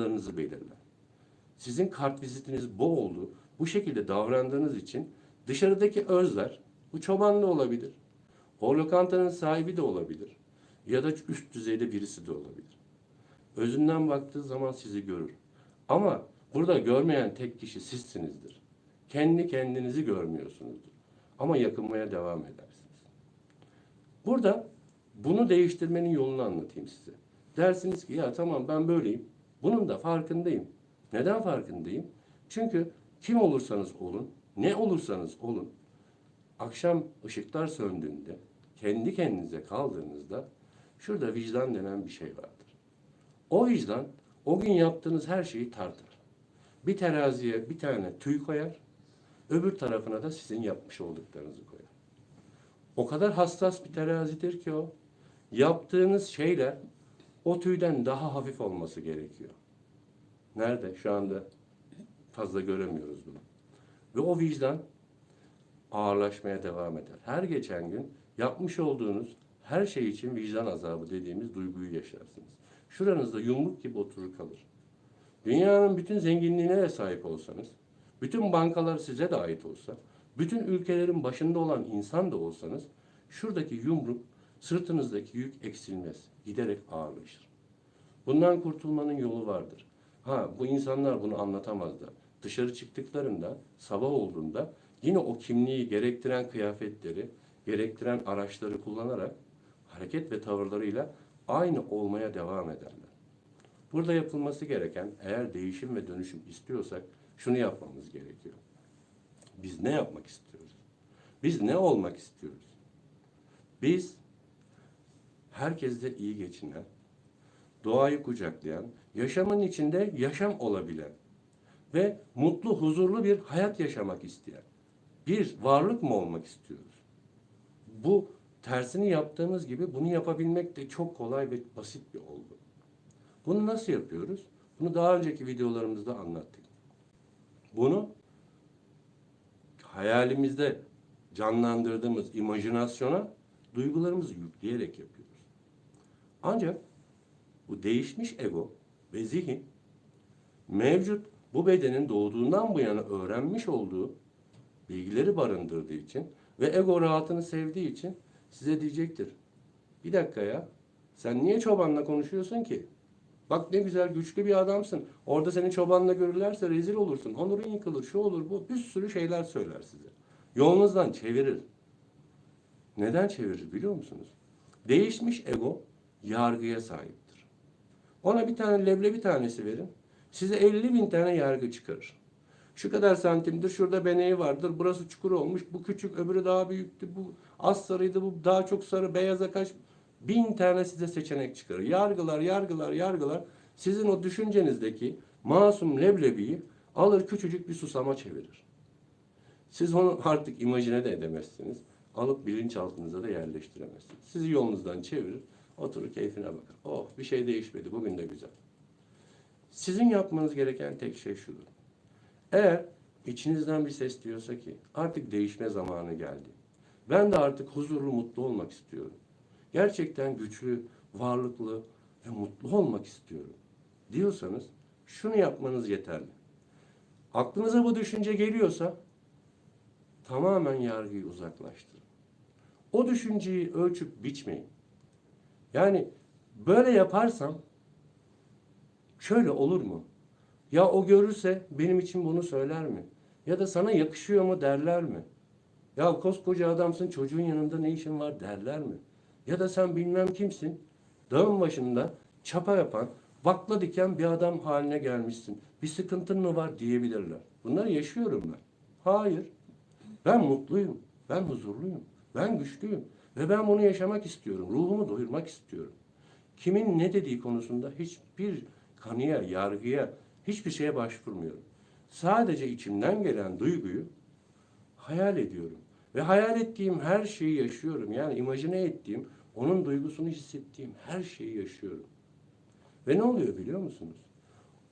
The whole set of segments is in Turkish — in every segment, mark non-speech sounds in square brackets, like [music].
sınırlarınızı belirler. Sizin kart vizitiniz bu oldu. Bu şekilde davrandığınız için dışarıdaki özler, bu çoban da olabilir. O lokantanın sahibi de olabilir. Ya da üst düzeyde birisi de olabilir. Özünden baktığı zaman sizi görür. Ama burada görmeyen tek kişi sizsinizdir. Kendi kendinizi görmüyorsunuzdur. Ama yakınmaya devam edersiniz. Burada bunu değiştirmenin yolunu anlatayım size. Dersiniz ki ya tamam ben böyleyim. Bunun da farkındayım. Neden farkındayım? Çünkü kim olursanız olun, ne olursanız olun, akşam ışıklar söndüğünde, kendi kendinize kaldığınızda şurada vicdan denen bir şey vardır. O vicdan o gün yaptığınız her şeyi tartar. Bir teraziye bir tane tüy koyar, öbür tarafına da sizin yapmış olduklarınızı koyar. O kadar hassas bir terazidir ki o. Yaptığınız şeyler o tüyden daha hafif olması gerekiyor. Nerede? Şu anda fazla göremiyoruz bunu. Ve o vicdan ağırlaşmaya devam eder. Her geçen gün yapmış olduğunuz her şey için vicdan azabı dediğimiz duyguyu yaşarsınız. Şuranızda yumruk gibi oturur kalır. Dünyanın bütün zenginliğine de sahip olsanız, bütün bankalar size de ait olsa, bütün ülkelerin başında olan insan da olsanız, şuradaki yumruk, sırtınızdaki yük eksilmez, giderek ağırlaşır. Bundan kurtulmanın yolu vardır. Ha bu insanlar bunu anlatamazlar. Dışarı çıktıklarında, sabah olduğunda yine o kimliği gerektiren kıyafetleri, gerektiren araçları kullanarak hareket ve tavırlarıyla aynı olmaya devam ederler. Burada yapılması gereken eğer değişim ve dönüşüm istiyorsak şunu yapmamız gerekiyor. Biz ne yapmak istiyoruz? Biz ne olmak istiyoruz? Biz herkesle iyi geçinen, doğayı kucaklayan, yaşamın içinde yaşam olabilen ve mutlu, huzurlu bir hayat yaşamak isteyen bir varlık mı olmak istiyoruz? Bu tersini yaptığımız gibi bunu yapabilmek de çok kolay ve basit bir olgu. Bunu nasıl yapıyoruz? Bunu daha önceki videolarımızda anlattık. Bunu hayalimizde canlandırdığımız imajinasyona duygularımızı yükleyerek yapıyoruz. Ancak bu değişmiş ego ve zihin mevcut bu bedenin doğduğundan bu yana öğrenmiş olduğu bilgileri barındırdığı için ve ego rahatını sevdiği için size diyecektir. Bir dakika ya sen niye çobanla konuşuyorsun ki? Bak ne güzel güçlü bir adamsın. Orada seni çobanla görürlerse rezil olursun. Onurun yıkılır, şu olur bu. Bir sürü şeyler söyler size. Yolunuzdan çevirir. Neden çevirir biliyor musunuz? Değişmiş ego yargıya sahiptir. Ona bir tane leblebi tanesi verin. Size 50 bin tane yargı çıkarır. Şu kadar santimdir, şurada beneği vardır, burası çukur olmuş, bu küçük, öbürü daha büyüktü, bu az sarıydı, bu daha çok sarı, beyaza kaç. Bin tane size seçenek çıkarır. Yargılar, yargılar, yargılar. Sizin o düşüncenizdeki masum leblebiyi alır küçücük bir susama çevirir. Siz onu artık imajine de edemezsiniz. Alıp bilinçaltınıza da yerleştiremezsiniz. Sizi yolunuzdan çevirir, oturur keyfine bakar. Oh bir şey değişmedi, bugün de güzel. Sizin yapmanız gereken tek şey şudur. Eğer içinizden bir ses diyorsa ki artık değişme zamanı geldi. Ben de artık huzurlu, mutlu olmak istiyorum. Gerçekten güçlü, varlıklı ve mutlu olmak istiyorum diyorsanız şunu yapmanız yeterli. Aklınıza bu düşünce geliyorsa tamamen yargıyı uzaklaştırın. O düşünceyi ölçüp biçmeyin. Yani böyle yaparsam şöyle olur mu? Ya o görürse benim için bunu söyler mi? Ya da sana yakışıyor mu derler mi? Ya koskoca adamsın çocuğun yanında ne işin var derler mi? Ya da sen bilmem kimsin dağın başında çapa yapan, bakla diken bir adam haline gelmişsin. Bir sıkıntın mı var diyebilirler. Bunları yaşıyorum ben. Hayır. Ben mutluyum. Ben huzurluyum. Ben güçlüyüm. Ve ben bunu yaşamak istiyorum. Ruhumu doyurmak istiyorum. Kimin ne dediği konusunda hiçbir kanıya, yargıya, hiçbir şeye başvurmuyorum. Sadece içimden gelen duyguyu hayal ediyorum. Ve hayal ettiğim her şeyi yaşıyorum. Yani imajine ettiğim, onun duygusunu hissettiğim her şeyi yaşıyorum. Ve ne oluyor biliyor musunuz?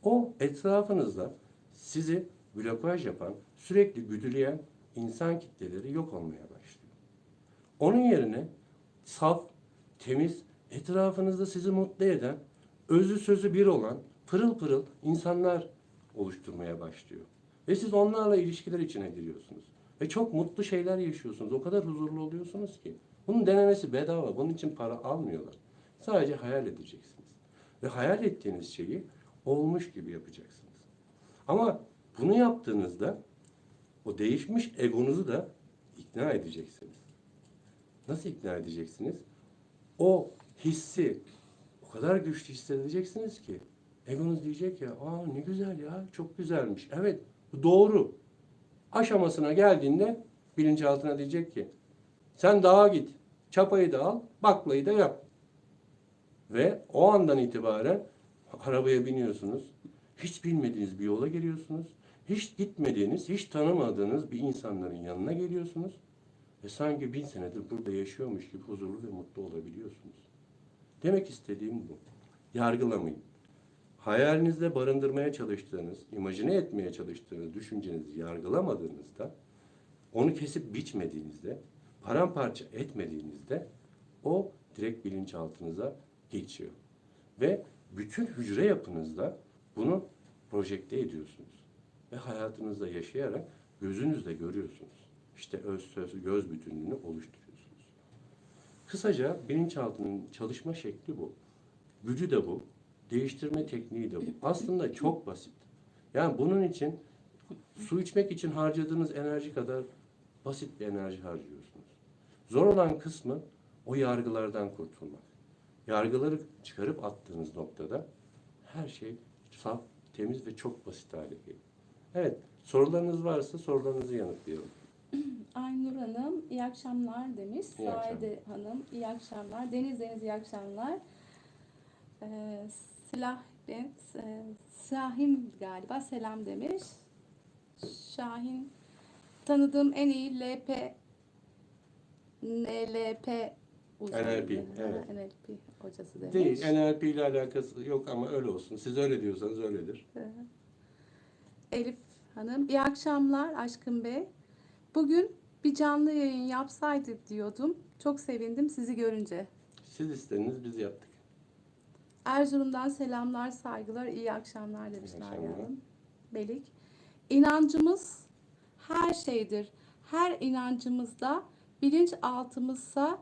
O etrafınızda sizi blokaj yapan, sürekli güdüleyen insan kitleleri yok olmaya. Onun yerine saf, temiz, etrafınızda sizi mutlu eden, özü sözü bir olan, pırıl pırıl insanlar oluşturmaya başlıyor. Ve siz onlarla ilişkiler içine giriyorsunuz. Ve çok mutlu şeyler yaşıyorsunuz. O kadar huzurlu oluyorsunuz ki. Bunun denemesi bedava. Bunun için para almıyorlar. Sadece hayal edeceksiniz. Ve hayal ettiğiniz şeyi olmuş gibi yapacaksınız. Ama bunu yaptığınızda o değişmiş egonuzu da ikna edeceksiniz. Nasıl ikna edeceksiniz? O hissi o kadar güçlü hissedeceksiniz ki egonuz diyecek ya aa ne güzel ya çok güzelmiş. Evet bu doğru. Aşamasına geldiğinde bilinçaltına diyecek ki sen dağa git çapayı da al baklayı da yap. Ve o andan itibaren arabaya biniyorsunuz. Hiç bilmediğiniz bir yola giriyorsunuz. Hiç gitmediğiniz, hiç tanımadığınız bir insanların yanına geliyorsunuz. Ve sanki bin senedir burada yaşıyormuş gibi huzurlu ve mutlu olabiliyorsunuz. Demek istediğim bu. Yargılamayın. Hayalinizde barındırmaya çalıştığınız, imajine etmeye çalıştığınız düşüncenizi yargılamadığınızda, onu kesip biçmediğinizde, paramparça etmediğinizde o direkt bilinçaltınıza geçiyor. Ve bütün hücre yapınızda bunu projekte ediyorsunuz. Ve hayatınızda yaşayarak gözünüzle görüyorsunuz. İşte öz söz göz bütünlüğünü oluşturuyorsunuz. Kısaca bilinçaltının çalışma şekli bu. Gücü de bu. Değiştirme tekniği de bu. Aslında çok basit. Yani bunun için su içmek için harcadığınız enerji kadar basit bir enerji harcıyorsunuz. Zor olan kısmı o yargılardan kurtulmak. Yargıları çıkarıp attığınız noktada her şey saf, temiz ve çok basit hale geliyor. Evet, sorularınız varsa sorularınızı yanıtlayalım. [clears throat] Aynur Hanım iyi akşamlar demiş. İyi akşamlar. Saide Hanım iyi akşamlar. Deniz Deniz iyi akşamlar. Ee, Silah e, Şahin galiba selam demiş. Şahin tanıdığım en iyi LP NLP. NLP, evet. NLP hocası demiş. Değil, NLP ile alakası yok ama öyle olsun. Siz öyle diyorsanız öyledir. Elif Hanım, iyi akşamlar Aşkın Bey. Bugün bir canlı yayın yapsaydık diyordum. Çok sevindim sizi görünce. Siz istediniz, biz yaptık. Erzurum'dan selamlar, saygılar, iyi akşamlar demiş İyi Nalan akşamlar. Hanım. Belik. İnancımız her şeydir. Her inancımızda bilinçaltımızsa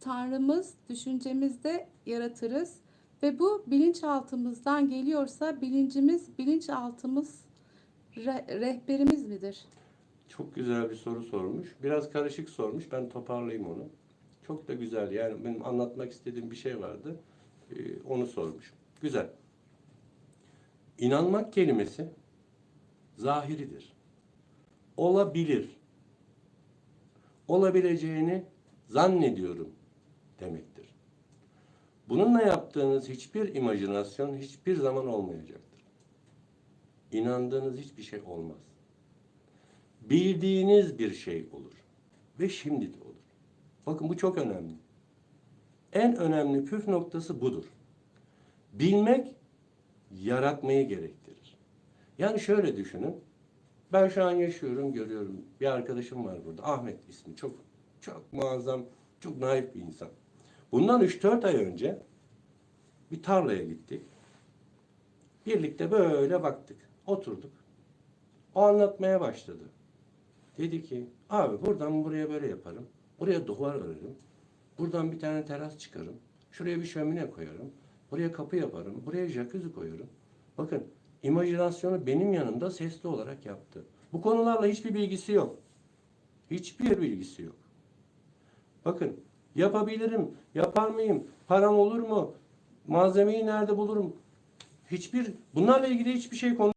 Tanrımız düşüncemizde yaratırız. Ve bu bilinçaltımızdan geliyorsa bilincimiz, bilinçaltımız re- rehberimiz midir? Çok güzel bir soru sormuş. Biraz karışık sormuş. Ben toparlayayım onu. Çok da güzel. Yani benim anlatmak istediğim bir şey vardı. Ee, onu sormuş. Güzel. İnanmak kelimesi zahiridir. Olabilir. Olabileceğini zannediyorum demektir. Bununla yaptığınız hiçbir imajinasyon hiçbir zaman olmayacaktır. İnandığınız hiçbir şey olmaz bildiğiniz bir şey olur. Ve şimdi de olur. Bakın bu çok önemli. En önemli püf noktası budur. Bilmek yaratmayı gerektirir. Yani şöyle düşünün. Ben şu an yaşıyorum, görüyorum. Bir arkadaşım var burada. Ahmet ismi. Çok çok muazzam, çok naif bir insan. Bundan 3-4 ay önce bir tarlaya gittik. Birlikte böyle baktık. Oturduk. O anlatmaya başladı. Dedi ki abi buradan buraya böyle yaparım. Buraya duvar örerim. Buradan bir tane teras çıkarım. Şuraya bir şömine koyarım. Buraya kapı yaparım. Buraya jacuzzi koyarım. Bakın imajinasyonu benim yanımda sesli olarak yaptı. Bu konularla hiçbir bilgisi yok. Hiçbir bilgisi yok. Bakın yapabilirim, yapar mıyım, param olur mu, malzemeyi nerede bulurum? Hiçbir bunlarla ilgili hiçbir şey konu